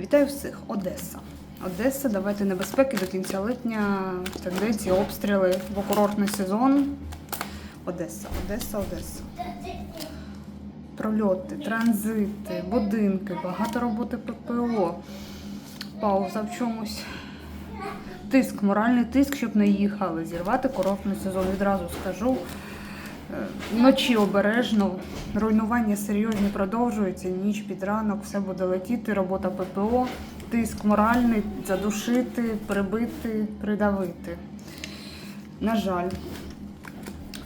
Вітаю всіх! Одеса. Одеса, давайте небезпеки до кінця липня, тенденції, обстріли, бо курортний сезон. Одеса, Одеса, Одеса. Прольоти, транзити, будинки, багато роботи ППО. Пауза в чомусь. Тиск, моральний тиск, щоб не їхали. Зірвати курортний сезон. Відразу скажу. Е, Вночі обережно, руйнування серйозні продовжуються, ніч під ранок, все буде летіти, робота ППО, тиск моральний, задушити, прибити, придавити. На жаль,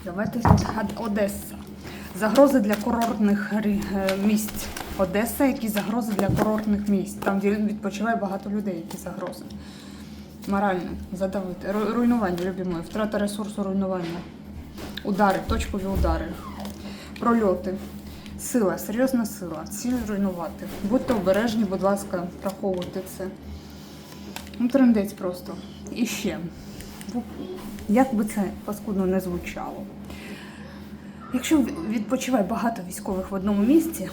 давайте Од- Одеса. Загрози для курортних е, місць. Одеса, які загрози для курортних місць. Там, відпочиває багато людей, які загрози. Морально задавити. Руйнування, любимої, втрата ресурсу руйнування. Удари, точкові удари, прольоти. Сила, серйозна сила, ціль руйнувати. Будьте обережні, будь ласка, враховуйте це. Ну, трендець просто. І ще. Як би це паскудно не звучало. Якщо відпочиває багато військових в одному місці,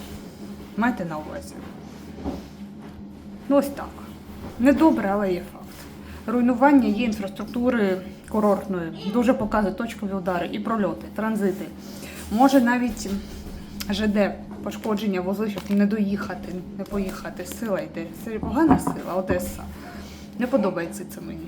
майте на увазі. Ну, ось так. Недобре, але є факт. Руйнування є інфраструктури курортної, дуже показують точкові удари і прольоти, транзити. Може навіть ЖД пошкодження вози, щоб не доїхати, не поїхати. Сила йде. Це погана сила, Одеса. Не подобається це мені.